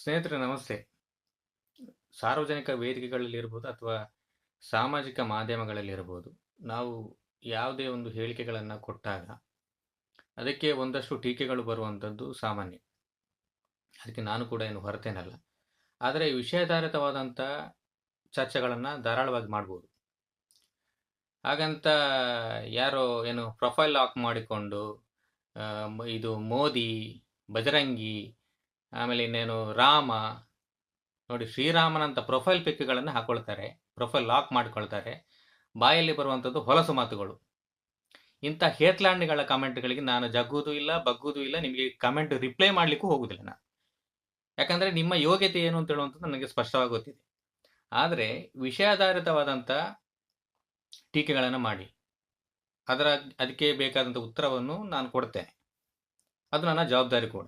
ಸ್ನೇಹಿತರೆ, ನಮಸ್ತೆ. ಸಾರ್ವಜನಿಕ ವೇದಿಕೆಗಳಲ್ಲಿರ್ಬೋದು ಅಥವಾ ಸಾಮಾಜಿಕ ಮಾಧ್ಯಮಗಳಲ್ಲಿರ್ಬೋದು, ನಾವು ಯಾವುದೇ ಒಂದು ಹೇಳಿಕೆಗಳನ್ನು ಕೊಟ್ಟಾಗ ಅದಕ್ಕೆ ಒಂದಷ್ಟು ಟೀಕೆಗಳು ಬರುವಂಥದ್ದು ಸಾಮಾನ್ಯ. ಅದಕ್ಕೆ ನಾನು ಕೂಡ ಏನು ಹೊರತೇನಲ್ಲ. ಆದರೆ ವಿಷಯಾಧಾರಿತವಾದಂಥ ಚರ್ಚೆಗಳನ್ನು ಧಾರಾಳವಾಗಿ ಮಾಡ್ಬೋದು. ಹಾಗಂತ ಯಾರೋ ಏನು ಪ್ರೊಫೈಲ್ ಲಾಕ್ ಮಾಡಿಕೊಂಡು ಇದು ಮೋದಿ, ಬಜರಂಗಿ ಆಮೇಲೆ ಇನ್ನೇನು ರಾಮ. ನೋಡಿ, ಶ್ರೀರಾಮನಂತ ಪ್ರೊಫೈಲ್ ಪಿಕ್ಗಳನ್ನು ಹಾಕೊಳ್ತಾರೆ. ಪ್ರೊಫೈಲ್ ಲಾಕ್ ಮಾಡ್ಕೊಳ್ತಾರೆ. ಬಾಯಲ್ಲಿ ಬರುವಂಥದ್ದು ಹೊಲಸು ಮಾತುಗಳು. ಇಂಥ ಹೇತ್ಲಾಂಡಿಗಳ ಕಮೆಂಟ್ಗಳಿಗೆ ನಾನು ಜಗ್ಗುವುದೂ ಇಲ್ಲ ಬಗ್ಗುವುದೂ ಇಲ್ಲ, ನಿಮಗೆ ಕಮೆಂಟ್ ರಿಪ್ಲೈ ಮಾಡಲಿಕ್ಕೂ ಹೋಗುದಿಲ್ಲ ನಾನು. ಯಾಕಂದರೆ ನಿಮ್ಮ ಯೋಗ್ಯತೆ ಏನು ಅಂತ ಹೇಳುವಂಥದ್ದು ನನಗೆ ಸ್ಪಷ್ಟವಾಗಿ ಗೊತ್ತಿದೆ. ಆದರೆ ವಿಷಯಾಧಾರಿತವಾದಂಥ ಟೀಕೆಗಳನ್ನು ಮಾಡಿ. ಅದರ, ಅದಕ್ಕೆ ಬೇಕಾದಂಥ ಉತ್ತರವನ್ನು ನಾನು ಕೊಡ್ತೇನೆ. ಅದು ನನ್ನ ಜವಾಬ್ದಾರಿ ಕೂಡ.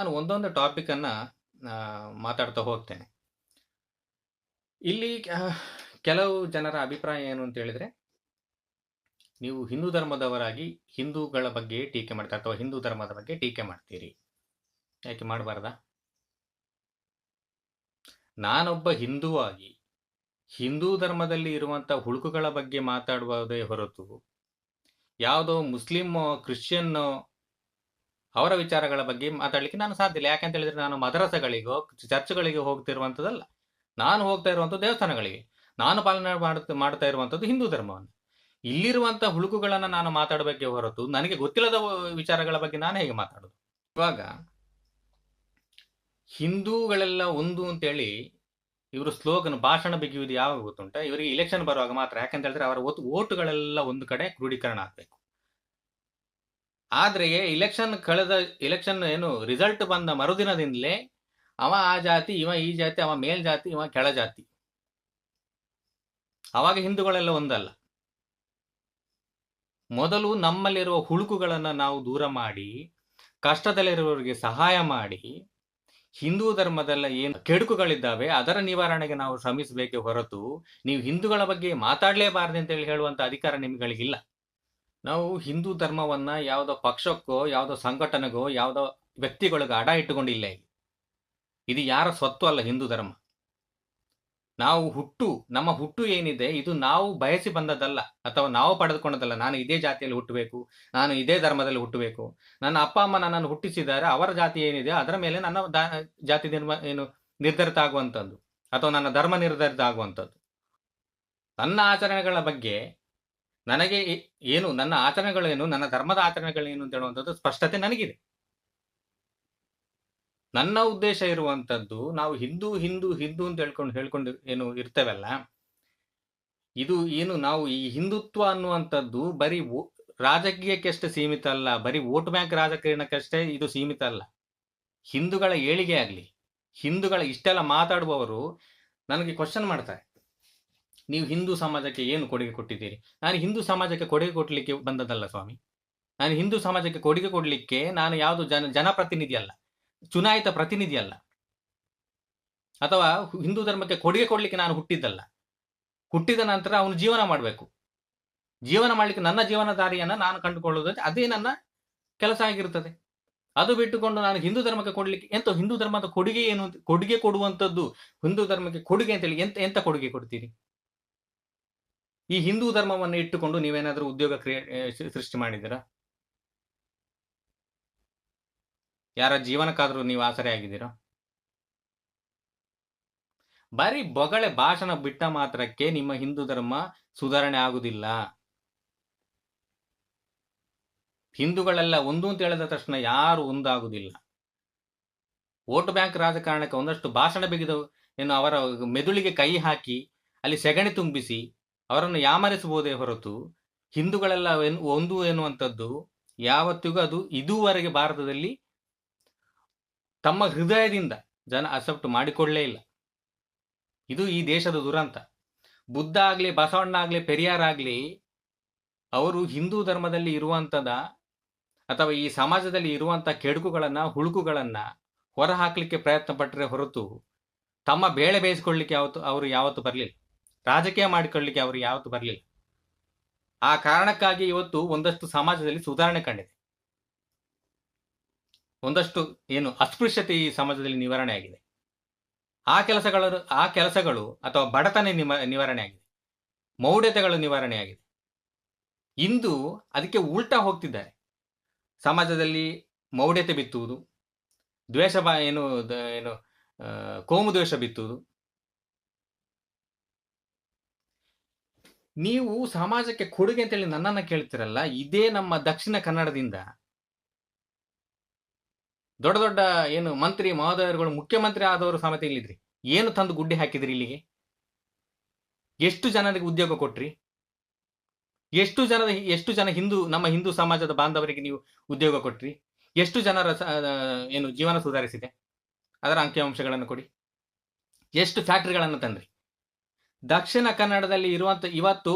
ನಾನು ಒಂದೊಂದು ಟಾಪಿಕನ್ನು ಮಾತಾಡ್ತಾ ಹೋಗ್ತೇನೆ. ಇಲ್ಲಿ ಕೆಲವು ಜನರ ಅಭಿಪ್ರಾಯ ಏನು ಅಂತ ಹೇಳಿದ್ರೆ, ನೀವು ಹಿಂದೂ ಧರ್ಮದವರಾಗಿ ಹಿಂದೂಗಳ ಬಗ್ಗೆ ಟೀಕೆ ಮಾಡ್ತಾರೆ ಅಥವಾ ಹಿಂದೂ ಧರ್ಮದ ಬಗ್ಗೆ ಟೀಕೆ ಮಾಡ್ತೀರಿ. ಯಾಕೆ ಮಾಡಬಾರ್ದಾ? ನಾನೊಬ್ಬ ಹಿಂದೂವಾಗಿ, ಹಿಂದೂ ಧರ್ಮದಲ್ಲಿ ಇರುವಂಥ ಹುಳುಕುಗಳ ಬಗ್ಗೆ ಮಾತಾಡುವುದೇ ಹೊರತು, ಯಾವುದೋ ಮುಸ್ಲಿಮ್, ಕ್ರಿಶ್ಚಿಯನ್ನೋ ಅವರ ವಿಚಾರಗಳ ಬಗ್ಗೆ ಮಾತಾಡ್ಲಿಕ್ಕೆ ನಾನು ಸಾಧ್ಯ ಇಲ್ಲ. ಯಾಕಂತ ಹೇಳಿದ್ರೆ ನಾನು ಮದರಸಗಳಿಗೋ ಚರ್ಚ್ಗಳಿಗೆ ಹೋಗ್ತಿರುವಂಥದ್ದಲ್ಲ. ನಾನು ಹೋಗ್ತಾ ಇರುವಂಥದ್ದು ದೇವಸ್ಥಾನಗಳಿಗೆ. ನಾನು ಪಾಲನೆ ಮಾಡ್ತಾ ಮಾಡ್ತಾ ಇರುವಂಥದ್ದು ಹಿಂದೂ ಧರ್ಮವನ್ನು. ಇಲ್ಲಿರುವಂಥ ಹುಳುಕುಗಳನ್ನು ನಾನು ಮಾತಾಡಬೇಕೆ ಹೊರತು ನನಗೆ ಗೊತ್ತಿಲ್ಲದ ವಿಚಾರಗಳ ಬಗ್ಗೆ ನಾನು ಹೇಗೆ ಮಾತಾಡೋದು? ಇವಾಗ ಹಿಂದೂಗಳೆಲ್ಲ ಒಂದು ಅಂತೇಳಿ ಇವರು ಸ್ಲೋಗನ್ ಭಾಷಣ ಬಿಗಿಯುವುದು ಯಾವಾಗ ಗೊತ್ತುಂಟ? ಇವರಿಗೆ ಇಲೆಕ್ಷನ್ ಬರುವಾಗ ಮಾತ್ರ. ಯಾಕಂತ ಹೇಳಿದ್ರೆ ಅವರ ಓಟುಗಳೆಲ್ಲ ಒಂದು ಕಡೆ ಕ್ರೋಢೀಕರಣ ಆಗಬೇಕು. ಆದ್ರೆ ಇಲೆಕ್ಷನ್ ಕಳೆದ ಇಲೆಕ್ಷನ್ ಏನು ರಿಸಲ್ಟ್ ಬಂದ ಮರುದಿನದಿಂದಲೇ ಅವ ಆ ಜಾತಿ, ಇವ ಈ ಜಾತಿ, ಅವ ಮೇಲ್ ಜಾತಿ, ಇವ ಕೆಳ ಜಾತಿ. ಅವಾಗ ಹಿಂದೂಗಳೆಲ್ಲ ಒಂದಲ್ಲ. ಮೊದಲು ನಮ್ಮಲ್ಲಿರುವ ಹುಳುಕುಗಳನ್ನು ನಾವು ದೂರ ಮಾಡಿ, ಕಷ್ಟದಲ್ಲಿರುವವರಿಗೆ ಸಹಾಯ ಮಾಡಿ, ಹಿಂದೂ ಧರ್ಮದಲ್ಲ ಏನು ಕೆಡುಕುಗಳಿದ್ದಾವೆ, ಅದರ ನಿವಾರಣೆಗೆ ನಾವು ಶ್ರಮಿಸಬೇಕೆ ಹೊರತು, ನೀವು ಹಿಂದೂಗಳ ಬಗ್ಗೆ ಮಾತಾಡಲೇಬಾರದು ಅಂತೇಳಿ ಹೇಳುವಂತ ಅಧಿಕಾರ ನಿಮ್ಗಳಿಗಿಲ್ಲ ನಾವು ಹಿಂದೂ ಧರ್ಮವನ್ನ ಯಾವುದೋ ಪಕ್ಷಕ್ಕೋ, ಯಾವುದೋ ಸಂಘಟನೆಗೋ, ಯಾವುದೋ ವ್ಯಕ್ತಿಗಳಿಗೆ ಅಡ ಇಟ್ಟುಕೊಂಡಿಲ್ಲ ಇದು ಯಾರ ಸ್ವತ್ತು ಅಲ್ಲ ಹಿಂದೂ ಧರ್ಮ. ನಾವು ಹುಟ್ಟು, ನಮ್ಮ ಹುಟ್ಟು ಏನಿದೆ, ಇದು ನಾವು ಬಯಸಿ ಬಂದದ್ದಲ್ಲ, ಅಥವಾ ನಾವು ಪಡೆದುಕೊಂಡದಲ್ಲ ನಾನು ಇದೇ ಜಾತಿಯಲ್ಲಿ ಹುಟ್ಟಬೇಕು, ನಾನು ಇದೇ ಧರ್ಮದಲ್ಲಿ ಹುಟ್ಟಬೇಕು. ನನ್ನ ಅಪ್ಪ, ಅಮ್ಮ ನನ್ನನ್ನು ಹುಟ್ಟಿಸಿದ್ದಾರೆ, ಅವರ ಜಾತಿ ಏನಿದೆ, ಅದರ ಮೇಲೆ ನನ್ನ ಜಾತಿ ನಿರ್ಮ, ಏನು, ನಿರ್ಧರಿತ ಆಗುವಂಥದ್ದು, ಅಥವಾ ನನ್ನ ಧರ್ಮ ನಿರ್ಧರಿತ ಆಗುವಂಥದ್ದು. ನನ್ನ ಆಚರಣೆಗಳ ಬಗ್ಗೆ ನನಗೆ ಏನು ನನ್ನ ಆಚರಣೆಗಳೇನು, ನನ್ನ ಧರ್ಮದ ಆಚರಣೆಗಳೇನು ಅಂತ ಹೇಳುವಂಥದ್ದು ಸ್ಪಷ್ಟತೆ ನನಗಿದೆ. ನನ್ನ ಉದ್ದೇಶ ಇರುವಂಥದ್ದು ನಾವು ಹಿಂದೂ ಹಿಂದೂ ಹಿಂದೂ ಅಂತ ಹೇಳ್ಕೊಂಡು ಹೇಳ್ಕೊಂಡು ಏನು ಇರ್ತೇವಲ್ಲ, ಇದು ಏನು ನಾವು ಈ ಹಿಂದುತ್ವ ಅನ್ನುವಂಥದ್ದು ಬರೀ ರಾಜಕೀಯಕ್ಕಷ್ಟೇ ಸೀಮಿತ ಅಲ್ಲ, ಬರೀ ವೋಟ್ ಬ್ಯಾಂಕ್ ರಾಜಕಾರಣಕ್ಕಷ್ಟೇ ಇದು ಸೀಮಿತ ಅಲ್ಲ. ಹಿಂದೂಗಳ ಏಳಿಗೆ ಆಗಲಿ, ಹಿಂದೂಗಳ ಇಷ್ಟೆಲ್ಲ ಮಾತಾಡುವವರು ನನಗೆ ಕ್ವಶನ್ ಮಾಡ್ತಾರೆ. ನೀವು ಹಿಂದೂ ಸಮಾಜಕ್ಕೆ ಏನು ಕೊಡುಗೆ ಕೊಟ್ಟಿದ್ದೀರಿ? ನಾನು ಹಿಂದೂ ಸಮಾಜಕ್ಕೆ ಕೊಡುಗೆ ಕೊಡಲಿಕ್ಕೆ ಬಂದದಲ್ಲ ಸ್ವಾಮಿ. ನಾನು ಹಿಂದೂ ಸಮಾಜಕ್ಕೆ ಕೊಡುಗೆ ಕೊಡಲಿಕ್ಕೆ ನಾನು ಯಾವುದು ಜನ, ಜನಪ್ರತಿನಿಧಿ ಅಲ್ಲ. ಚುನಾಯಿತ ಪ್ರತಿನಿಧಿ ಅಲ್ಲ. ಅಥವಾ ಹಿಂದೂ ಧರ್ಮಕ್ಕೆ ಕೊಡುಗೆ ಕೊಡಲಿಕ್ಕೆ ನಾನು ಹುಟ್ಟಿದ್ದಲ್ಲ. ಹುಟ್ಟಿದ ನಂತರ ಅವನು ಜೀವನ ಮಾಡಬೇಕು. ಜೀವನ ಮಾಡಲಿಕ್ಕೆ ನನ್ನ ಜೀವನ ದಾರಿಯನ್ನು ನಾನು ಕಂಡುಕೊಳ್ಳುವುದು ಅದೇ ನನ್ನ ಕೆಲಸ ಆಗಿರುತ್ತದೆ. ಅದು ಬಿಟ್ಟುಕೊಂಡು ನಾನು ಹಿಂದೂ ಧರ್ಮಕ್ಕೆ ಕೊಡಲಿಕ್ಕೆ ಎಂತ ಹಿಂದೂ ಧರ್ಮದ ಕೊಡುಗೆ ಏನು, ಕೊಡುಗೆ ಕೊಡುವಂಥದ್ದು? ಹಿಂದೂ ಧರ್ಮಕ್ಕೆ ಕೊಡುಗೆ ಅಂತೇಳಿ ಎಂತ ಎಂತ ಕೊಡುಗೆ ಕೊಡ್ತೀರಿ? ಈ ಹಿಂದೂ ಧರ್ಮವನ್ನು ಇಟ್ಟುಕೊಂಡು ನೀವೇನಾದರೂ ಉದ್ಯೋಗ ಕ್ರಿಯೇ ಸೃಷ್ಟಿ ಮಾಡಿದ್ದೀರಾ? ಯಾರ ಜೀವನಕ್ಕಾದರೂ ನೀವು ಆಸರೆ ಆಗಿದ್ದೀರಾ? ಬರೀ ಬೊಗಳೆ ಭಾಷಣ ಬಿಟ್ಟ ಮಾತ್ರಕ್ಕೆ ನಿಮ್ಮ ಹಿಂದೂ ಧರ್ಮ ಸುಧಾರಣೆ ಆಗುವುದಿಲ್ಲ ಹಿಂದೂಗಳೆಲ್ಲ ಒಂದು ಅಂತ ಹೇಳಿದ ತಕ್ಷಣ ಯಾರು ಒಂದಾಗುವುದಿಲ್ಲ ವೋಟ್ ಬ್ಯಾಂಕ್ ರಾಜಕಾರಣಕ್ಕೆ ಒಂದಷ್ಟು ಭಾಷಣ ಬಿಗಿದು ಏನು ಅವರ ಮೆದುಳಿಗೆ ಕೈ ಹಾಕಿ ಅಲ್ಲಿ ಸೆಗಣಿ ತುಂಬಿಸಿ ಅವರನ್ನು ಯಾಮರಿಸಬಹುದೇ ಹೊರತು ಹಿಂದೂಗಳೆಲ್ಲ ಒಂದು ಎನ್ನುವಂಥದ್ದು ಯಾವತ್ತಿಗೂ ಅದು ಇದುವರೆಗೆ ಭಾರತದಲ್ಲಿ ತಮ್ಮ ಹೃದಯದಿಂದ ಜನ ಅಕ್ಸೆಪ್ಟ್ ಮಾಡಿಕೊಳ್ಳೇ ಇಲ್ಲ. ಇದು ಈ ದೇಶದ ದುರಂತ. ಬುದ್ಧ ಆಗ್ಲಿ, ಬಸವಣ್ಣ ಆಗ್ಲಿ, ಪೆರಿಯಾರ್ ಆಗಲಿ, ಅವರು ಹಿಂದೂ ಧರ್ಮದಲ್ಲಿ ಇರುವಂತದ ಅಥವಾ ಈ ಸಮಾಜದಲ್ಲಿ ಇರುವಂತ ಕೆಡುಕುಗಳನ್ನ, ಹುಳುಕುಗಳನ್ನು ಹೊರ ಹಾಕ್ಲಿಕ್ಕೆ ಪ್ರಯತ್ನ ಪಟ್ಟರೆ ಹೊರತು ತಮ್ಮ ಬೇಳೆ ಬೇಯಿಸ್ಕೊಳ್ಳಿಕ್ಕೆ ಯಾವತ್ತು, ಅವರು ಯಾವತ್ತು ಬರಲಿಲ್ಲ. ರಾಜಕೀಯ ಮಾಡಿಕೊಳ್ಳಿಕ್ಕೆ ಅವರು ಯಾವತ್ತು ಬರಲಿಲ್ಲ. ಆ ಕಾರಣಕ್ಕಾಗಿ ಇವತ್ತು ಒಂದಷ್ಟು ಸಮಾಜದಲ್ಲಿ ಸುಧಾರಣೆ ಕಂಡಿದೆ. ಒಂದಷ್ಟು ಏನು ಅಸ್ಪೃಶ್ಯತೆ ಈ ಸಮಾಜದಲ್ಲಿ ನಿವಾರಣೆ ಆಗಿದೆ. ಆ ಕೆಲಸಗಳು ಆ ಕೆಲಸಗಳು ಅಥವಾ ಬಡತನ ನಿಮ, ನಿವಾರಣೆ ಆಗಿದೆ. ಮೌಢ್ಯತೆಗಳು ನಿವಾರಣೆ ಆಗಿದೆ. ಇಂದು ಅದಕ್ಕೆ ಉಲ್ಟಾ ಹೋಗ್ತಿದ್ದಾರೆ. ಸಮಾಜದಲ್ಲಿ ಮೌಢ್ಯತೆ ಬಿತ್ತುವುದು, ದ್ವೇಷ ಏನು ಏನು ಕೋಮು ದ್ವೇಷ ಬಿತ್ತುವುದು ನೀವು ಸಮಾಜಕ್ಕೆ ಕೊಡುಗೆ ಅಂತೇಳಿ ನನ್ನನ್ನ ಕೇಳ್ತಿರಲ್ಲ, ಇದೇ ನಮ್ಮ ದಕ್ಷಿಣ ಕನ್ನಡದಿಂದ. ದೊಡ್ಡ ದೊಡ್ಡ ಏನು ಮಂತ್ರಿ ಮಹೋದಯರುಗಳು, ಮುಖ್ಯಮಂತ್ರಿ ಆದವರು ಸಮೇತ ಇಲ್ಲಿದ್ರಿ. ಏನು ತಂದು ಗುಡ್ಡೆ ಹಾಕಿದ್ರಿ ಇಲ್ಲಿಗೆ? ಎಷ್ಟು ಜನರಿಗೆ ಉದ್ಯೋಗ ಕೊಟ್ರಿ? ಎಷ್ಟು ಜನದ ಎಷ್ಟು ಜನ ಹಿಂದೂ, ನಮ್ಮ ಹಿಂದೂ ಸಮಾಜದ ಬಾಂಧವರಿಗೆ ನೀವು ಉದ್ಯೋಗ ಕೊಟ್ರಿ? ಎಷ್ಟು ಜನರ ಏನು ಜೀವನ ಸುಧಾರಿಸಿದೆ? ಅದರ ಅಂಕಿಅಂಶಗಳನ್ನು ಕೊಡಿ. ಎಷ್ಟು ಫ್ಯಾಕ್ಟ್ರಿಗಳನ್ನು ತಂದ್ರಿ? ದಕ್ಷಿಣ ಕನ್ನಡದಲ್ಲಿ ಇರುವಂತ ಇವತ್ತು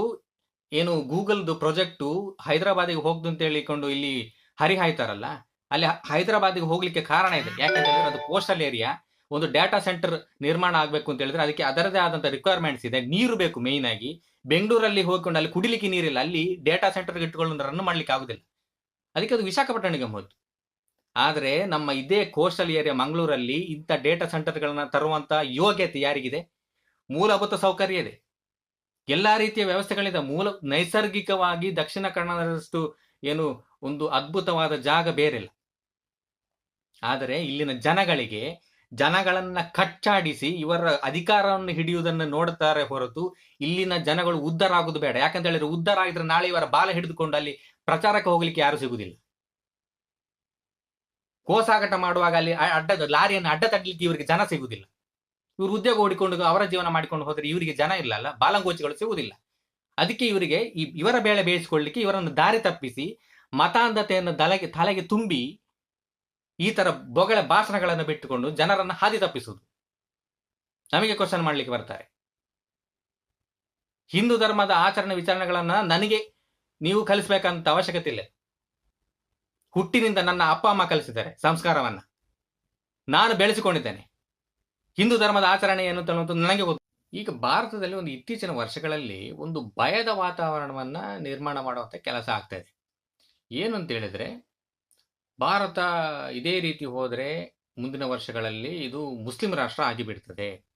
ಏನು ಗೂಗಲ್ದು ಪ್ರಾಜೆಕ್ಟು ಹೈದರಾಬಾದಿಗೆ ಹೋಗ್ದು ಅಂತ ಹೇಳಿಕೊಂಡು ಇಲ್ಲಿ ಹರಿಹಾಯ್ತಾರಲ್ಲ ಅಲ್ಲಿ ಹೈದರಾಬಾದಿಗೆ ಹೋಗ್ಲಿಕ್ಕೆ ಕಾರಣ ಇದೆ. ಯಾಕಂದ್ರೆ ಅದು ಕೋಸ್ಟಲ್ ಏರಿಯಾ ಒಂದು ಡಾಟಾ ಸೆಂಟರ್ ನಿರ್ಮಾಣ ಆಗಬೇಕು ಅಂತ ಹೇಳಿದ್ರೆ ಅದಕ್ಕೆ ಅದರದೇ ಆದಂತ ರಿಕ್ವೈರ್ಮೆಂಟ್ಸ್ ಇದೆ. ನೀರು ಬೇಕು ಮೇಯ್ನ್ ಆಗಿ. ಬೆಂಗಳೂರಲ್ಲಿ ಹೋಗ್ಕೊಂಡು ಅಲ್ಲಿ ಕುಡಿಲಿಕ್ಕೆ ನೀರಿಲ್ಲ, ಅಲ್ಲಿ ಡೇಟಾ ಸೆಂಟರ್ ಇಟ್ಟುಕೊಂಡು ರನ್ ಮಾಡ್ಲಿಕ್ಕೆ ಆಗುದಿಲ್ಲ. ಅದಕ್ಕೆ ಅದು ವಿಶಾಖಪಟ್ಟಣಕ್ಕೆ ಹೋದ್ದು ಆದ್ರೆ ನಮ್ಮ ಇದೇ ಕೋಸ್ಟಲ್ ಏರಿಯಾ ಮಂಗಳೂರಲ್ಲಿ ಇಂಥ ಡೇಟಾ ಸೆಂಟರ್ಗಳನ್ನ ತರುವಂತ ಯೋಗ್ಯತೆ ಯಾರಿಗಿದೆ? ಮೂಲಭೂತ ಸೌಕರ್ಯ ಇದೆ. ಎಲ್ಲಾ ರೀತಿಯ ವ್ಯವಸ್ಥೆಗಳಿಂದ ಮೂಲ, ನೈಸರ್ಗಿಕವಾಗಿ ದಕ್ಷಿಣ ಕನ್ನಡದಷ್ಟು ಏನು ಒಂದು ಅದ್ಭುತವಾದ ಜಾಗ ಬೇರೆಲ್ಲ. ಆದರೆ ಇಲ್ಲಿನ ಜನಗಳಿಗೆ ಜನಗಳನ್ನ ಕಚ್ಚಾಡಿಸಿ ಇವರ ಅಧಿಕಾರವನ್ನು ಹಿಡಿಯುವುದನ್ನು ನೋಡುತ್ತಾರೆ ಹೊರತು ಇಲ್ಲಿನ ಜನಗಳು ಉದ್ಧಾರ ಆಗುದು ಬೇಡ. ಯಾಕಂತ ಹೇಳಿದ್ರೆ ಉದ್ಧಾರ ಆಗಿದ್ರೆ ನಾಳೆ ಇವರ ಬಾಲ ಹಿಡಿದುಕೊಂಡು ಅಲ್ಲಿ ಪ್ರಚಾರಕ್ಕೆ ಹೋಗ್ಲಿಕ್ಕೆ ಯಾರು ಸಿಗುದಿಲ್ಲ ಕೋಸಾಗಟ ಮಾಡುವಾಗ ಅಲ್ಲಿ ಅಡ್ಡ ಲಾರಿಯನ್ನು ಅಡ್ಡ ತಡ್ಲಿಕ್ಕೆ ಇವರಿಗೆ ಜನ ಸಿಗುದಿಲ್ಲ ಇವರು ಉದ್ಯೋಗ ಹುಡಿಕೊಂಡು ಅವರ ಜೀವನ ಮಾಡಿಕೊಂಡು ಹೋದರೆ ಇವರಿಗೆ ಜನ ಇಲ್ಲ ಅಲ್ಲ ಬಾಲಂಗೋಚಿಗಳು ಸಿಗುವುದಿಲ್ಲ. ಅದಕ್ಕೆ ಇವರಿಗೆ ಈ ಇವರ ಬೇಳೆ ಬೇಯಿಸಿಕೊಳ್ಳಿಕ್ಕೆ ಇವರನ್ನು ದಾರಿ ತಪ್ಪಿಸಿ ಮತಾಂಧತೆಯನ್ನು ತಲೆಗೆ ತಲೆಗೆ ತುಂಬಿ ಈ ತರ ಬೊಗಳ ಭಾಷಣಗಳನ್ನು ಬಿಟ್ಟುಕೊಂಡು ಜನರನ್ನು ಹಾದಿ ತಪ್ಪಿಸುವುದು. ನಮಗೆ ಕ್ವಶನ್ ಮಾಡ್ಲಿಕ್ಕೆ ಬರ್ತಾರೆ. ಹಿಂದೂ ಧರ್ಮದ ಆಚರಣೆ ವಿಚಾರಣೆಗಳನ್ನ ನನಗೆ ನೀವು ಕಲಿಸ್ಬೇಕಂತ ಅವಶ್ಯಕತೆ ಇಲ್ಲ. ಹುಟ್ಟಿನಿಂದ ನನ್ನ ಅಪ್ಪ, ಅಮ್ಮ ಕಲಿಸಿದ್ದಾರೆ ಸಂಸ್ಕಾರವನ್ನ. ನಾನು ಬೆಳೆಸಿಕೊಂಡಿದ್ದೇನೆ. ಹಿಂದೂ ಧರ್ಮದ ಆಚರಣೆ ಏನು ಅನ್ನೋದು ನನಗೆ ಗೊತ್ತು. ಈಗ ಭಾರತದಲ್ಲಿ ಒಂದು ಇತ್ತೀಚಿನ ವರ್ಷಗಳಲ್ಲಿ ಒಂದು ಭಯದ ವಾತಾವರಣವನ್ನ ನಿರ್ಮಾಣ ಮಾಡುವಂಥ ಕೆಲಸ ಆಗ್ತಾ ಇದೆ. ಏನು ಅಂತ ಹೇಳಿದ್ರೆ, ಭಾರತ ಇದೇ ರೀತಿ ಹೋದರೆ ಮುಂದಿನ ವರ್ಷಗಳಲ್ಲಿ ಇದು ಮುಸ್ಲಿಂ ರಾಷ್ಟ್ರ ಆಗಿಬಿಡ್ತದೆ.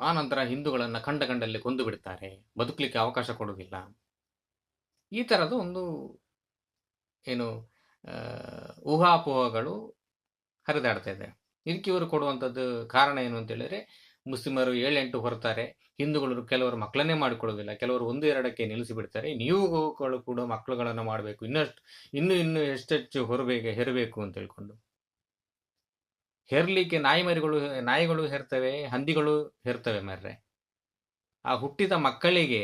ಆ ನಂತರ ಹಿಂದೂಗಳನ್ನು ಕಂಡ ಕಂಡಲ್ಲಿ ಕೊಂದು ಬಿಡ್ತಾರೆ, ಬದುಕಲಿಕ್ಕೆ ಅವಕಾಶ ಕೊಡುವುದಿಲ್ಲ. ಈ ಥರದ ಒಂದು, ಏನು ಊಹಾಪೋಹಗಳು ಹರಿದಾಡ್ತಾ ಇದೆ. ಇದಕ್ಕೆ ಇವರು ಕೊಡುವಂಥದ್ದು ಕಾರಣ ಏನು ಅಂತ ಹೇಳಿದ್ರೆ, ಮುಸ್ಲಿಮರು ಏಳೆಂಟು ಹೊರತಾರೆ ಹಿಂದೂಗಳು ಕೆಲವರು ಮಕ್ಕಳನ್ನೇ ಮಾಡಿಕೊಳ್ಳೋದಿಲ್ಲ. ಕೆಲವರು ಒಂದು ಎರಡಕ್ಕೆ ನಿಲ್ಲಿಸಿ ಬಿಡ್ತಾರೆ ನೀವುಗಳು ಕೂಡ ಮಕ್ಕಳುಗಳನ್ನು ಮಾಡಬೇಕು. ಇನ್ನಷ್ಟು, ಇನ್ನು ಇನ್ನು ಎಷ್ಟೆಚ್ಚು ಹೊರಬೇಕು, ಹೆರಬೇಕು ಅಂತ ಹೇಳ್ಕೊಂಡು. ಹೆರ್ಲಿಕ್ಕೆ ನಾಯಿ ಮರಿಗಳು ನಾಯಿಗಳು ಹೆರ್ತವೆ, ಹಂದಿಗಳು ಹೆರ್ತವೆ ಮರ್ರೆ. ಆ ಹುಟ್ಟಿದ ಮಕ್ಕಳಿಗೆ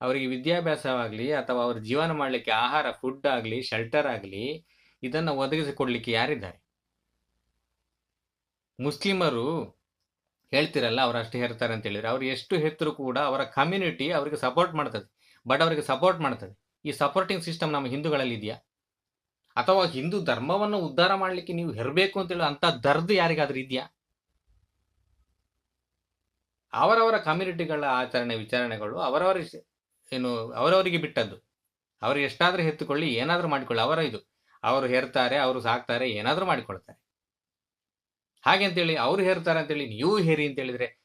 ಅವರಿಗೆ ವಿದ್ಯಾಭ್ಯಾಸವಾಗಲಿ ಅಥವಾ ಅವ್ರ ಜೀವನ ಮಾಡಲಿಕ್ಕೆ ಆಹಾರ ಫುಡ್ ಆಗಲಿ ಶೆಲ್ಟರ್ ಆಗಲಿ ಇದನ್ನು ಒದಗಿಸಿಕೊಡ್ಲಿಕ್ಕೆ ಯಾರಿದ್ದಾರೆ? ಮುಸ್ಲಿಮರು ಹೇಳ್ತಿರಲ್ಲ, ಅವ್ರು ಅಷ್ಟು ಹೇಳ್ತಾರೆ ಅಂತ ಹೇಳಿದ್ರೆ, ಅವ್ರು ಎಷ್ಟು ಹೆತ್ತರೂ ಕೂಡ ಅವರ ಕಮ್ಯುನಿಟಿ ಅವರಿಗೆ ಸಪೋರ್ಟ್ ಮಾಡ್ತದೆ. ಬಟ್ ಅವರಿಗೆ ಸಪೋರ್ಟ್ ಮಾಡ್ತದೆ. ಈ ಸಪೋರ್ಟಿಂಗ್ ಸಿಸ್ಟಮ್ ನಮ್ಮ ಹಿಂದೂಗಳಲ್ಲಿ ಇದೆಯಾ? ಅಥವಾ ಹಿಂದೂ ಧರ್ಮವನ್ನು ಉದ್ಧಾರ ಮಾಡಲಿಕ್ಕೆ ನೀವು ಹೆರಬೇಕು ಅಂತೇಳಿ ಅಂತ ದರ್ದು ಯಾರಿಗಾದ್ರೂ ಇದೆಯಾ? ಅವರವರ ಕಮ್ಯುನಿಟಿಗಳ ಆಚರಣೆ, ವಿಚಾರಣೆಗಳು ಅವರವರ ಏನು, ಅವರವರಿಗೆ ಬಿಟ್ಟದ್ದು. ಅವರು ಎಷ್ಟಾದ್ರೂ ಹೆತ್ತುಕೊಳ್ಳಿ, ಏನಾದ್ರೂ ಮಾಡಿಕೊಳ್ಳಿ. ಅವರ ಇದು. ಅವರು ಹೆರ್ತಾರೆ, ಅವರು ಸಾಕ್ತಾರೆ, ಏನಾದ್ರೂ ಮಾಡಿಕೊಳ್ತಾರೆ. ಹಾಗೆ ಅಂತೇಳಿ ಅವ್ರು ಹೇರ್ತಾರೆ ಅಂತೇಳಿ ನೀವು ಹೇರಿ ಅಂತ ಹೇಳಿದ್ರೆ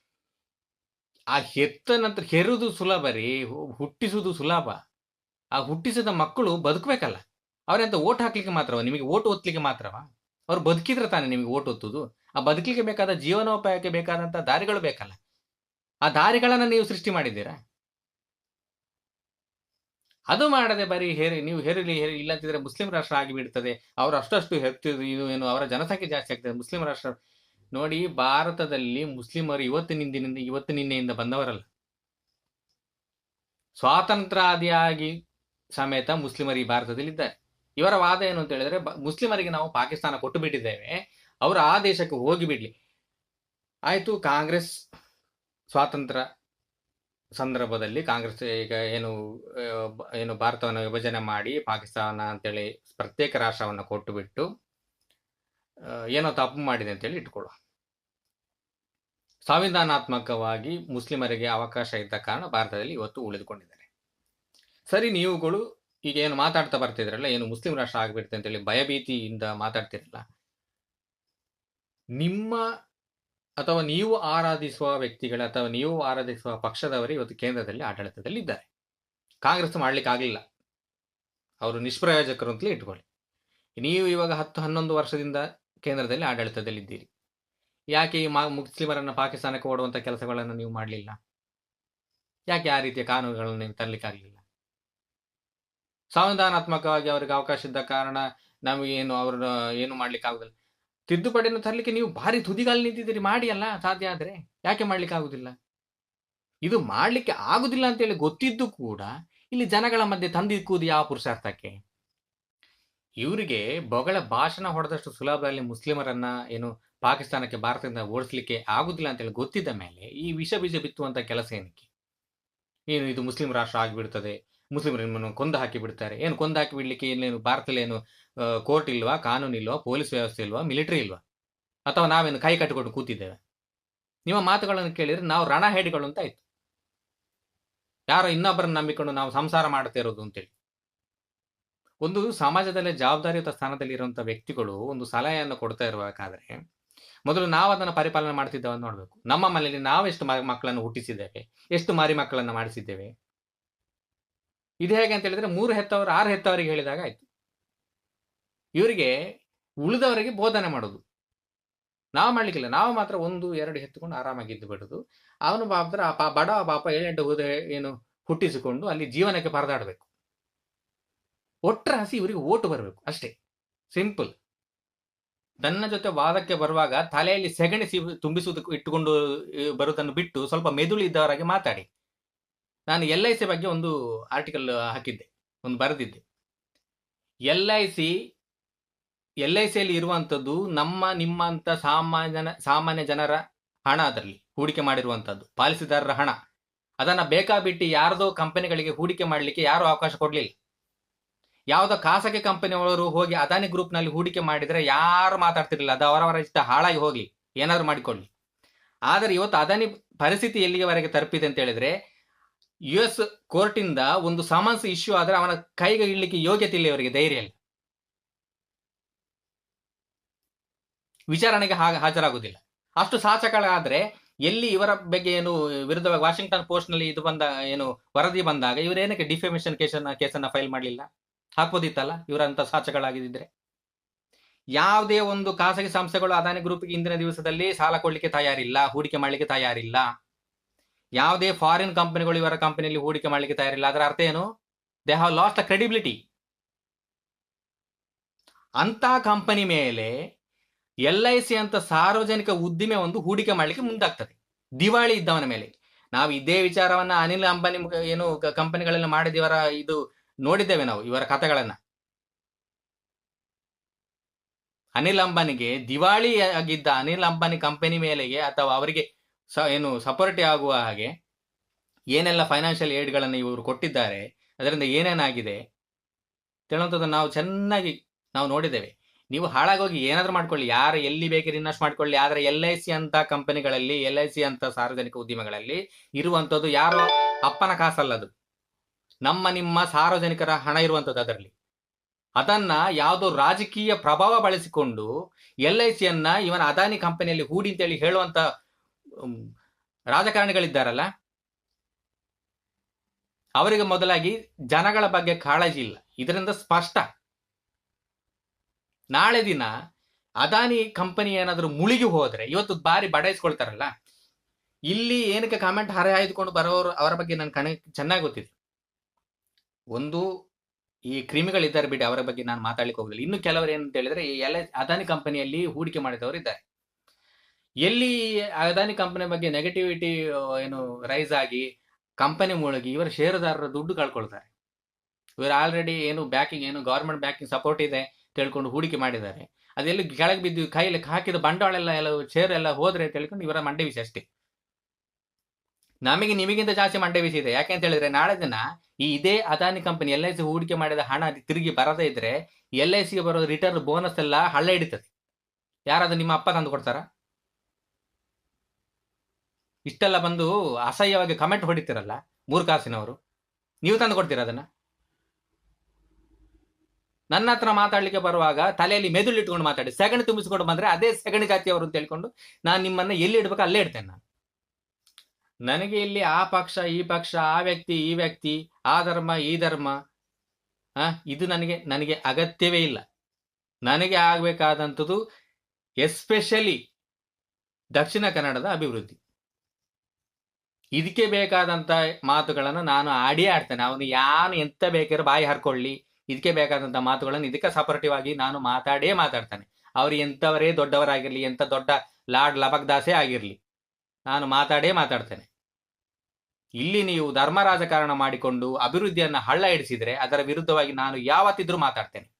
ಆ ಹೆತ್ತ ನಂತರ ಹೆರುದು ಸುಲಭ ರೀ ಹುಟ್ಟಿಸುವುದು ಸುಲಭ. ಆ ಹುಟ್ಟಿಸಿದ ಮಕ್ಕಳು ಬದುಕಬೇಕಲ್ಲ. ಅವ್ರೆಂತ ಓಟ್ ಹಾಕ್ಲಿಕ್ಕೆ ಮಾತ್ರವ? ನಿಮಗೆ ಓಟ್ ಒತ್ತಲಿಕ್ಕೆ ಮಾತ್ರವ? ಅವ್ರು ಬದುಕಿದ್ರೆ ತಾನೇ ನಿಮಗೆ ಓಟ್ ಒತ್ತುದು. ಆ ಬದುಕಲಿಕ್ಕೆ ಬೇಕಾದ ಜೀವನೋಪಾಯಕ್ಕೆ ಬೇಕಾದಂತ ದಾರಿಗಳು ಬೇಕಲ್ಲ. ಆ ದಾರಿಗಳನ್ನ ನೀವು ಸೃಷ್ಟಿ ಮಾಡಿದ್ದೀರಾ? ಅದು ಮಾಡದೆ ಬರೀ ಹೇರಿ, ನೀವು ಹೇರಿಲಿ, ಹೇರಿ ಇಲ್ಲಂತಿದ್ರೆ ಮುಸ್ಲಿಂ ರಾಷ್ಟ್ರ ಆಗಿಬಿಡ್ತದೆ. ಅವರು ಅಷ್ಟು ಹೆಚ್ಚು ಇದು ಏನು, ಅವರ ಜನಸಂಖ್ಯೆ ಜಾಸ್ತಿ ಆಗ್ತದೆ. ಮುಸ್ಲಿಂ ರಾಷ್ಟ್ರ ನೋಡಿ, ಭಾರತದಲ್ಲಿ ಮುಸ್ಲಿಮರು ಇವತ್ತಿನಿಂದಿನಿಂದ ಇವತ್ತು ನಿನ್ನೆಯಿಂದ ಬಂದವರಲ್ಲ. ಸ್ವಾತಂತ್ರ್ಯಾದಿಯಾಗಿ ಸಮೇತ ಮುಸ್ಲಿಮರು ಈ ಭಾರತದಲ್ಲಿ ಇದ್ದಾರೆ ಇವರ ವಾದ ಏನು ಅಂತ ಹೇಳಿದ್ರೆ ಮುಸ್ಲಿಮರಿಗೆ ನಾವು ಪಾಕಿಸ್ತಾನ ಕೊಟ್ಟು ಬಿಟ್ಟಿದ್ದೇವೆ. ಅವರು ಆ ದೇಶಕ್ಕೆ ಹೋಗಿಬಿಡ್ಲಿ ಆಯ್ತು, ಕಾಂಗ್ರೆಸ್ ಸ್ವಾತಂತ್ರ್ಯ ಸಂದರ್ಭದಲ್ಲಿ ಕಾಂಗ್ರೆಸ್ ಈಗ ಏನು ಏನು ಭಾರತವನ್ನು ವಿಭಜನೆ ಮಾಡಿ ಪಾಕಿಸ್ತಾನ ಅಂತೇಳಿ ಪ್ರತ್ಯೇಕ ರಾಷ್ಟ್ರವನ್ನು ಕೊಟ್ಟು ಬಿಟ್ಟು ಏನೋ ತಪ್ಪು ಮಾಡಿದೆ ಅಂತೇಳಿ ಇಟ್ಕೊಳ್ಳೋ ಸಂವಿಧಾನಾತ್ಮಕವಾಗಿ ಮುಸ್ಲಿಮರಿಗೆ ಅವಕಾಶ ಇದ್ದ ಕಾರಣ ಭಾರತದಲ್ಲಿ ಇವತ್ತು ಉಳಿದುಕೊಂಡಿದ್ದಾರೆ. ಸರಿ, ನೀವುಗಳು ಈಗ ಏನು ಮಾತಾಡ್ತಾ ಬರ್ತಿದ್ರಲ್ಲ, ಏನು ಮುಸ್ಲಿಂ ರಾಷ್ಟ್ರ ಆಗ್ಬಿಡುತ್ತೆ ಅಂತೇಳಿ ಭಯಭೀತಿಯಿಂದ ಮಾತಾಡ್ತಿರಲ್ಲ, ನಿಮ್ಮ ಅಥವಾ ನೀವು ಆರಾಧಿಸುವ ವ್ಯಕ್ತಿಗಳ ಅಥವಾ ನೀವು ಆರಾಧಿಸುವ ಪಕ್ಷದವರೇ ಇವತ್ತು ಕೇಂದ್ರದಲ್ಲಿ, ಆಡಳಿತದಲ್ಲಿ ಇದ್ದಾರೆ. ಕಾಂಗ್ರೆಸ್ ಮಾಡ್ಲಿಕ್ಕೆ ಆಗಲಿಲ್ಲ. ಅವರು ನಿಷ್ಪ್ರಯೋಜಕರು ಅಂತಲೇ ಇಟ್ಕೊಳ್ಳಿ. ನೀವು ಇವಾಗ ಹತ್ತು, ಹನ್ನೊಂದು ವರ್ಷದಿಂದ ಕೇಂದ್ರದಲ್ಲಿ ಆಡಳಿತದಲ್ಲಿದ್ದೀರಿ ಯಾಕೆ ಈ ಮಾ, ಮುಸ್ಲಿಮರನ್ನು ಪಾಕಿಸ್ತಾನಕ್ಕೆ ಓಡುವಂಥ ಕೆಲಸಗಳನ್ನು ನೀವು ಮಾಡಲಿಲ್ಲ? ಯಾಕೆ ಆ ರೀತಿಯ ಕಾನೂನುಗಳನ್ನು ನೀವು ತರಲಿಕ್ಕಾಗಲಿಲ್ಲ ಸಂವಿಧಾನಾತ್ಮಕವಾಗಿ ಅವರಿಗೆ ಅವಕಾಶ ಇದ್ದ ಕಾರಣ ನಮಗೆ ಏನು ಅವರು ಏನು ಮಾಡ್ಲಿಕ್ಕೆ ಆಗುದಿಲ್ಲ? ತಿದ್ದುಪಡಿಯನ್ನು ತರಲಿಕ್ಕೆ ನೀವು ಭಾರಿ ತುದಿಗಾಲು ನಿಂತಿದ್ದೀರಿ, ಮಾಡಿ ಅಲ್ಲ, ಸಾಧ್ಯ ಆದರೆ. ಯಾಕೆ ಮಾಡ್ಲಿಕ್ಕೆ ಆಗುದಿಲ್ಲ? ಇದು ಮಾಡ್ಲಿಕ್ಕೆ ಆಗುದಿಲ್ಲ ಅಂತೇಳಿ ಗೊತ್ತಿದ್ದು ಕೂಡ ಇಲ್ಲಿ ಜನಗಳ ಮಧ್ಯೆ ತಂದಿಕ್ಕುವುದು ಯಾವ ಪುರುಷಾರ್ಥಕ್ಕೆ? ಇವರಿಗೆ ಬೊಗಳ ಭಾಷಣ ಹೊಡೆದಷ್ಟು ಸುಲಭದಲ್ಲಿ ಮುಸ್ಲಿಮರನ್ನ ಏನು ಪಾಕಿಸ್ತಾನಕ್ಕೆ, ಭಾರತದಿಂದ ಓಡಿಸ್ಲಿಕ್ಕೆ ಆಗುದಿಲ್ಲ ಅಂತೇಳಿ ಗೊತ್ತಿದ್ದ ಮೇಲೆ ಈ ವಿಷ ಬೀಜ ಬಿತ್ತುವಂತ ಕೆಲಸ ಏನಕ್ಕೆ? ಏನು ಇದು ಮುಸ್ಲಿಂ ರಾಷ್ಟ್ರ ಆಗಿಬಿಡ್ತದೆ? ಮುಸ್ಲಿಮರನ್ನು ಕೊಂದು ಹಾಕಿ ಬಿಡ್ತಾರೆ ಏನು ಕೊಂದು ಹಾಕಿ ಬಿಡ್ಲಿಕ್ಕೆ ಏನೇನು ಭಾರತದಲ್ಲಿ ಏನು ಕೋರ್ಟ್ ಇಲ್ವಾ, ಕಾನೂನು ಇಲ್ವಾ, ಪೊಲೀಸ್ ವ್ಯವಸ್ಥೆ ಇಲ್ವಾ ಮಿಲಿಟರಿ ಇಲ್ವಾ? ಅಥವಾ ನಾವೇನು ಕೈ ಕಟ್ಟಿಕೊಂಡು ಕೂತಿದ್ದೇವೆ? ನಿಮ್ಮ ಮಾತುಗಳನ್ನು ಕೇಳಿದ್ರೆ ನಾವು ರಣ ಹೇಡಿಗಳು ಅಂತ ಆಯ್ತು. ಯಾರೋ ಇನ್ನೊಬ್ಬರನ್ನ ನಂಬಿಕೊಂಡು ನಾವು ಸಂಸಾರ ಮಾಡ್ತಾ ಇರೋದು ಅಂತೇಳಿ. ಒಂದು ಸಮಾಜದಲ್ಲಿ ಜವಾಬ್ದಾರಿಯುತ ಸ್ಥಾನದಲ್ಲಿ ಇರುವಂತ ವ್ಯಕ್ತಿಗಳು ಒಂದು ಸಲಹೆಯನ್ನು ಕೊಡ್ತಾ ಇರಬೇಕಾದ್ರೆ, ಮೊದಲು ನಾವು ಅದನ್ನು ಪರಿಪಾಲನೆ ಮಾಡ್ತಿದ್ದೇವೆ ನೋಡ್ಬೇಕು. ನಮ್ಮ ಮನೆಯಲ್ಲಿ ನಾವು ಎಷ್ಟು ಮಕ್ಕಳನ್ನು ಹುಟ್ಟಿಸಿದ್ದೇವೆ? ಎಷ್ಟು ಮಾರಿ ಮಕ್ಕಳನ್ನು ಮಾಡಿಸಿದ್ದೇವೆ? ಇದು ಹೇಗೆ ಅಂತ ಹೇಳಿದ್ರೆ ಮೂರು ಹೆತ್ತವರು, ಆರು ಹೆತ್ತವರಿಗೆ ಹೇಳಿದಾಗ ಆಯ್ತು. ಇವರಿಗೆ ಉಳಿದವರಿಗೆ ಬೋಧನೆ ಮಾಡೋದು. ನಾವು ಮಾಡ್ಲಿಕ್ಕಿಲ್ಲ. ನಾವು ಮಾತ್ರ ಒಂದು, ಎರಡು ಹೆತ್ತುಕೊಂಡು ಆರಾಮಾಗಿದ್ದು ಬಿಡುದು. ಅವನು ಬಾಪದ್ರ ಆ ಪಾ- ಬಡ ಪಾಪ ಏಳೆಂಟು ಹೋದ ಏನು ಹುಟ್ಟಿಸಿಕೊಂಡು ಅಲ್ಲಿ ಜೀವನಕ್ಕೆ ಪರದಾಡಬೇಕು. ಒಟ್ಟರೆ ಹಸಿ ಇವರಿಗೆ ಓಟು ಬರಬೇಕು, ಅಷ್ಟೇ. ಸಿಂಪಲ್. ನನ್ನ ಜೊತೆ ವಾದಕ್ಕೆ ಬರುವಾಗ ತಲೆಯಲ್ಲಿ ಸೆಗಣಿ ಸಿ ತುಂಬಿಸುವುದಕ್ಕೆ ಇಟ್ಟುಕೊಂಡು ಬರುವುದನ್ನು ಬಿಟ್ಟು ಸ್ವಲ್ಪ ಮೆದುಳು ಇದ್ದವರಾಗಿ ಮಾತಾಡಿ. ನಾನು ಎಲ್ ಐ ಸಿ ಬಗ್ಗೆ ಒಂದು ಆರ್ಟಿಕಲ್ ಹಾಕಿದ್ದೆ, ಒಂದು ಬರೆದಿದ್ದೆ. L I C L I ಸಿಯಲ್ಲಿ ಇರುವಂಥದ್ದು ನಮ್ಮ, ನಿಮ್ಮಂಥ ಸಾಮಾನ್ಯ ಸಾಮಾನ್ಯ ಜನರ ಹಣ ಅದರಲ್ಲಿ, ಹೂಡಿಕೆ ಮಾಡಿರುವಂಥದ್ದು, ಪಾಲಿಸಿದಾರರ ಹಣ. ಅದನ್ನ ಬೇಕಾಬಿಟ್ಟು ಯಾರದೋ ಕಂಪನಿಗಳಿಗೆ ಹೂಡಿಕೆ ಮಾಡಲಿಕ್ಕೆ ಯಾರು ಅವಕಾಶ ಕೊಡಲಿಲ್ಲ. ಯಾವುದೋ ಖಾಸಗಿ ಕಂಪನಿಯವರು ಹೋಗಿ ಅದಾನಿ ಗ್ರೂಪ್ನಲ್ಲಿ ಹೂಡಿಕೆ ಮಾಡಿದರೆ ಯಾರು ಮಾತಾಡ್ತಿರಲಿಲ್ಲ, ಅದು ಅವರವರ ಇಷ್ಟ, ಹಾಳಾಗಿ ಹೋಗಲಿ, ಏನಾದರೂ ಮಾಡಿಕೊಳ್ಳಿ. ಆದರೆ ಇವತ್ತು ಅದಾನಿ ಪರಿಸ್ಥಿತಿ ಎಲ್ಲಿಯವರೆಗೆ ತಲುಪಿದೆ ಅಂತ ಹೇಳಿದ್ರೆ ಯು ಎಸ್ ಕೋರ್ಟಿಂದ ಒಂದು ಸಮನ್ಸ್ ಇಶ್ಯೂ ಆದ್ರೆ ಅವನ ಕೈಗೆ ಇಡ್ಲಿಕ್ಕೆ ಯೋಗ್ಯತೆ ಇಲ್ಲ ಇವರಿಗೆ ಧೈರ್ಯ ಇಲ್ಲ ವಿಚಾರಣೆಗೆ ಹಾಜರಾಗುವುದಿಲ್ಲ. ಅಷ್ಟು ಸಾಚಕಗಳಾದ್ರೆ ಎಲ್ಲಿ ಇವರ ಬಗ್ಗೆ ಏನು ವಿರುದ್ಧವಾಗಿ ವಾಷಿಂಗ್ಟನ್ ಪೋಸ್ಟ್ನಲ್ಲಿ ಇದು ಬಂದ, ಏನು ವರದಿ ಬಂದಾಗ ಇವರೇನಕ್ಕೆ ಡಿಫೆಮೇಷನ್ ಕೇಸನ್ನ ಕೇಸನ್ನ ಫೈಲ್ ಮಾಡಲಿಲ್ಲ? ಹಾಕ್ಬೋದಿತ್ತಲ್ಲ ಇವರಂತ ಸಾಚಗಳಾಗಿದ್ದರೆ ಯಾವುದೇ ಒಂದು ಖಾಸಗಿ ಸಂಸ್ಥೆಗಳು ಅದಾನಿ ಗ್ರೂಪ್ಗೆ ಇಂದಿನ ದಿವಸದಲ್ಲಿ ಸಾಲ ಕೊಡ್ಲಿಕ್ಕೆ ತಯಾರಿಲ್ಲ, ಹೂಡಿಕೆ ಮಾಡಲಿಕ್ಕೆ ತಯಾರಿಲ್ಲ. ಯಾವುದೇ ಫಾರಿನ್ ಕಂಪನಿಗಳು ಇವರ ಕಂಪನಿಯಲ್ಲಿ ಹೂಡಿಕೆ ಮಾಡಲಿಕ್ಕೆ ತಯಾರಿಲ್ಲ. ಅದರ ಅರ್ಥ ಏನು? They have lost a credibility ಅಂತಹ ಕಂಪನಿ ಮೇಲೆ ಎಲ್ ಐ ಸಿ ಅಂತ ಸಾರ್ವಜನಿಕ ಉದ್ದಿಮೆ ಒಂದು ಹೂಡಿಕೆ ಮಾಡಲಿಕ್ಕೆ ಮುಂದಾಗ್ತದೆ. ದಿವಾಳಿ ಇದ್ದವನ ಮೇಲೆ. ನಾವು ಇದೇ ವಿಚಾರವನ್ನ ಅನಿಲ್ ಅಂಬಾನಿ ಏನು ಕಂಪನಿಗಳೆಲ್ಲ ಮಾಡಿದ ಇವರ ಇದು ನೋಡಿದ್ದೇವೆ ನಾವು, ಇವರ ಕಥೆಗಳನ್ನ. ಅನಿಲ್ ಅಂಬಾನಿಗೆ ದಿವಾಳಿ ಆಗಿದ್ದ ಅನಿಲ್ ಅಂಬಾನಿ ಕಂಪನಿ ಮೇಲೆಗೆ ಅಥವಾ ಅವರಿಗೆ ಸ, ಏನು ಸಪೋರ್ಟಿ ಆಗುವ ಹಾಗೆ ಏನೆಲ್ಲ ಫೈನಾನ್ಷಿಯಲ್ ಏಡ್ಗಳನ್ನು ಇವರು ಕೊಟ್ಟಿದ್ದಾರೆ, ಅದರಿಂದ ಏನೇನಾಗಿದೆ ತಿಳುವಂಥದ್ದು ನಾವು ಚೆನ್ನಾಗಿ ನಾವು ನೋಡಿದ್ದೇವೆ. ನೀವು ಹಾಳಾಗೋಗಿ ಏನಾದರೂ ಮಾಡ್ಕೊಳ್ಳಿ. ಯಾರು ಎಲ್ಲಿ ಬೇಕಾದ್ರೆ ಇನ್ವೆಸ್ಟ್ ಮಾಡ್ಕೊಳ್ಳಿ. ಆದ್ರೆ ಎಲ್ ಐ ಸಿ ಅಂತ ಕಂಪನಿಗಳಲ್ಲಿ ಎಲ್ ಐ ಸಿ ಅಂತ ಸಾರ್ವಜನಿಕ ಉದ್ಯಮಗಳಲ್ಲಿ ಇರುವಂಥದ್ದು ಯಾರು? ಅಪ್ಪನ ಕಾಸಲ್ಲದು. ನಮ್ಮ, ನಿಮ್ಮ ಸಾರ್ವಜನಿಕರ ಹಣ ಇರುವಂಥದ್ದು ಅದರಲ್ಲಿ. ಅದನ್ನ ಯಾವುದೋ ರಾಜಕೀಯ ಪ್ರಭಾವ ಬಳಸಿಕೊಂಡು ಎಲ್ ಐ ಸಿಯನ್ನ ಇವನ ಅದಾನಿ ಕಂಪನಿಯಲ್ಲಿ ಹೂಡಿ ಅಂತೇಳಿ ಹೇಳುವಂತ ರಾಜಕಾರಣಿಗಳಿದ್ದಾರಲ್ಲ, ಅವರಿಗೆ ಮೊದಲಾಗಿ ಜನಗಳ ಬಗ್ಗೆ ಕಾಳಜಿ ಇಲ್ಲ. ಇದರಿಂದ ಸ್ಪಷ್ಟ. ನಾಳೆ ದಿನ ಅದಾನಿ ಕಂಪನಿ ಏನಾದರೂ ಮುಳುಗಿ ಹೋದ್ರೆ, ಇವತ್ತು ಬಾರಿ ಬಡಾಯಿಸ್ಕೊಳ್ತಾರಲ್ಲ, ಇಲ್ಲಿ ಏನಕ್ಕೆ ಕಾಮೆಂಟ್ ಹರೆ ಆಯ್ದುಕೊಂಡು ಬರೋರು ಅವರ ಬಗ್ಗೆ ನನ್ನ ಕಣ, ಚೆನ್ನಾಗಿ ಗೊತ್ತಿತ್ತು ಒಂದು, ಈ ಕ್ರಿಮಿಗಳಿದ್ದಾರೆ ಬಿಡಿ, ಅವರ ಬಗ್ಗೆ ನಾನು ಮಾತಾಡ್ಲಿಕ್ಕೆ ಹೋಗಲಿಲ್ಲ. ಇನ್ನು ಕೆಲವರು ಏನಂತ ಹೇಳಿದ್ರೆ, ಈ ಎಲ್ಲ ಅದಾನಿ ಕಂಪನಿಯಲ್ಲಿ ಹೂಡಿಕೆ ಮಾಡಿದವರು ಇದ್ದಾರೆ ಎಲ್ಲಿ ಅದಾನಿ ಕಂಪನಿ ಬಗ್ಗೆ ನೆಗೆಟಿವಿಟಿ ಏನು ರೈಸ್ ಆಗಿ ಕಂಪನಿ ಮುಳುಗಿ, ಇವರ ಷೇರುದಾರರ ದುಡ್ಡು ಕಳ್ಕೊಳ್ತಾರೆ. ಇವರು ಆಲ್ರೆಡಿ ಏನು ಬ್ಯಾಕಿಂಗ್ ಏನು ಗೌರ್ಮೆಂಟ್ ಬ್ಯಾಕಿಂಗ್ ಸಪೋರ್ಟ್ ಇದೆ ತಿಳ್ಕೊಂಡು ಹೂಡಿಕೆ ಮಾಡಿದ್ದಾರೆ. ಅದೆಲ್ಲ ಕೆಳಗೆ ಬಿದ್ದು ಕೈಲಿ ಹಾಕಿದ ಬಂಡವಾಳ ಎಲ್ಲ ಎಲ್ಲ ಶೇರ್ ಎಲ್ಲ ಹೋದ್ರೆ ತಿಳ್ಕೊಂಡು ಇವರ ಮಂಡೆ ಅಷ್ಟೇ. ನಮಗೆ ನಿಮಗಿಂತ ಜಾಸ್ತಿ ಮಂಡೆ ವಿಷಯ ಇದೆ. ಯಾಕೆ ಅಂತ ಹೇಳಿದ್ರೆ, ನಾಳೆ ದಿನ ಈ ಇದೇ Adani company L I C ಹೂಡಿಕೆ ಮಾಡಿದ ಹಣ ತಿರುಗಿ ಬರದೇ ಇದ್ರೆ ಎಲ್ ಐ ಸಿಗೆ ಬರೋ ರಿಟರ್ನ್ ಬೋನಸ್ ಎಲ್ಲ ಹಳ್ಳ ಹಿಡಿತದೆ. ಯಾರಾದ್ರೂ ನಿಮ್ಮ ಅಪ್ಪ ತಂದು ಕೊಡ್ತಾರ? ಇಷ್ಟೆಲ್ಲ ಬಂದು ಅಸಹ್ಯವಾಗಿ ಕಮೆಂಟ್ ಹೊಡಿತೀರಲ್ಲ ಮೂರು ಕಾಸಿನವರು. ನೀವು ತಂದು ಕೊಡ್ತೀರ ಅದನ್ನ? ನನ್ನ ಹತ್ರ ಮಾತಾಡ್ಲಿಕ್ಕೆ ಬರುವಾಗ ತಲೆಯಲ್ಲಿ ಮೆದುಳು ಇಟ್ಕೊಂಡು ಮಾತಾಡಿ. ಸೆಗಣಿ ತುಂಬಿಸ್ಕೊಂಡು ಬಂದ್ರೆ ಅದೇ ಸೆಗಣಿ ಜಾತಿಯವರು ಅಂತ ಹೇಳ್ಕೊಂಡು ನಾನು ನಿಮ್ಮನ್ನ ಎಲ್ಲಿ ಇಡ್ಬೇಕು ಅಲ್ಲೇ ಇಡ್ತೇನೆ ನಾನು. ನನಗೆ ಇಲ್ಲಿ ಆ ಪಕ್ಷ, ಈ ಪಕ್ಷ, ಆ ವ್ಯಕ್ತಿ, ಈ ವ್ಯಕ್ತಿ, ಆ ಧರ್ಮ, ಈ ಧರ್ಮ ಇದು ನನಗೆ ನನಗೆ ಅಗತ್ಯವೇ ಇಲ್ಲ. ನನಗೆ ಆಗಬೇಕಾದಂಥದ್ದು ಎಸ್ಪೆಷಲಿ ದಕ್ಷಿಣ ಕನ್ನಡದ ಅಭಿವೃದ್ಧಿ. ಇದಕ್ಕೆ ಬೇಕಾದಂಥ ಮಾತುಗಳನ್ನು ನಾನು ಆಡಿಯೇ ಆಡ್ತೇನೆ. ಅವನು ಯಾನು ಎಂತ ಬೇಕಾದ್ರೆ ಬಾಯಿ ಹರ್ಕೊಳ್ಳಿ. ಇದಕ್ಕೆ ಬೇಕಾದಂಥ ಮಾತುಗಳನ್ನು ಇದಕ್ಕೆ ಸಪರೇಟಿವ್ ಆಗಿ ನಾನು ಮಾತಾಡೇ ಮಾತಾಡ್ತಾನೆ. ಅವ್ರು ಎಂಥವರೇ ದೊಡ್ಡವರಾಗಿರ್ಲಿ, ಎಂಥ ದೊಡ್ಡ ಲಾರ್ಡ್ ಲಬಕ್ದಾಸೇ ಆಗಿರಲಿ, ನಾನು ಮಾತಾಡೇ ಮಾತಾಡ್ತೇನೆ. ಇಲ್ಲಿ ನೀವು ಧರ್ಮ ರಾಜಕಾರಣ ಮಾಡಿಕೊಂಡು ಅಭಿವೃದ್ಧಿಯನ್ನು ಹಳ್ಳ ಹಿಡಿಸಿದರೆ ಅದರ ವಿರುದ್ಧವಾಗಿ ನಾನು ಯಾವತ್ತಿದ್ರೂ ಮಾತಾಡ್ತೇನೆ.